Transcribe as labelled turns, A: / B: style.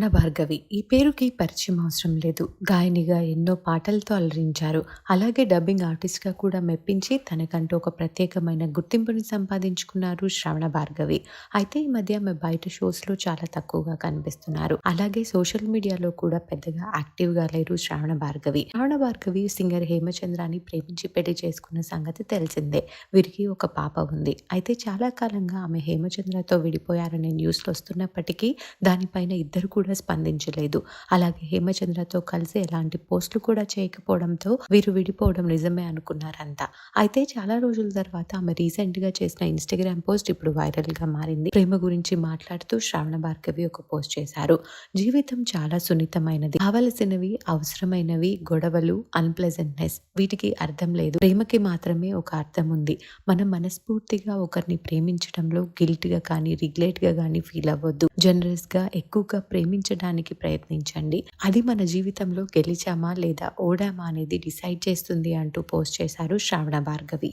A: శ్రవణ భార్గవి ఈ పేరుకి పరిచయం అవసరం లేదు. గాయనిగా ఎన్నో పాటలతో అలరించారు. అలాగే డబ్బింగ్ ఆర్టిస్ట్గా కూడా మెప్పించి తనకంటూ ఒక ప్రత్యేకమైన గుర్తింపుని సంపాదించుకున్నారు శ్రవణ భార్గవి అయితే ఈ మధ్య ఆమె బయట షోస్లో చాలా తక్కువగా కనిపిస్తున్నారు. అలాగే సోషల్ మీడియాలో కూడా పెద్దగా యాక్టివ్గా లేరు శ్రవణ భార్గవి శ్రవణ భార్గవి సింగర్ హేమచంద్రాన్ని ప్రేమించి పెళ్ళి చేసుకున్న సంగతి తెలిసిందే. వీరికి ఒక పాప ఉంది. అయితే చాలా కాలంగా ఆమె హేమచంద్రతో విడిపోయారనే న్యూస్లు వస్తున్నప్పటికీ దానిపైన ఇద్దరు కూడా స్పందించలేదు. అలాగే హేమచంద్రతో కలిసి ఎలాంటి పోస్టులు కూడా చేయకపోవడంతో వీరు విడిపోవడం నిజమే అనుకున్నారంతా అయితే చాలా రోజుల తర్వాత ఆమె రీసెంట్గా చేసిన ఇన్స్టాగ్రామ్ పోస్ట్ ఇప్పుడు వైరల్గా మారింది. ప్రేమ గురించి మాట్లాడుతూ శ్రావణ భార్గవి ఒక పోస్ట్ చేశారు. జీవితం చాలా సున్నితమైనది. కావలసినవి అవసరమైనవి గొడవలు అన్ప్లెజెంట్నెస్ వీటికి అర్థం లేదు. ప్రేమకి మాత్రమే ఒక అర్థం ఉంది. మనం మనస్ఫూర్తిగా ఒకరిని ప్రేమించడంలో గిల్ట్గా కానీ రిగ్లెట్గా కానీ ఫీల్ అవ్వద్దు. జనరస్గా ఎక్కువగా ప్రేమించడానికి ప్రయత్నించండి. అది మన జీవితంలో గెలిచామా లేదా ఓడామా అనేది డిసైడ్ చేస్తుంది అంటూ పోస్ట్ చేశారు శ్రావణ భార్గవి.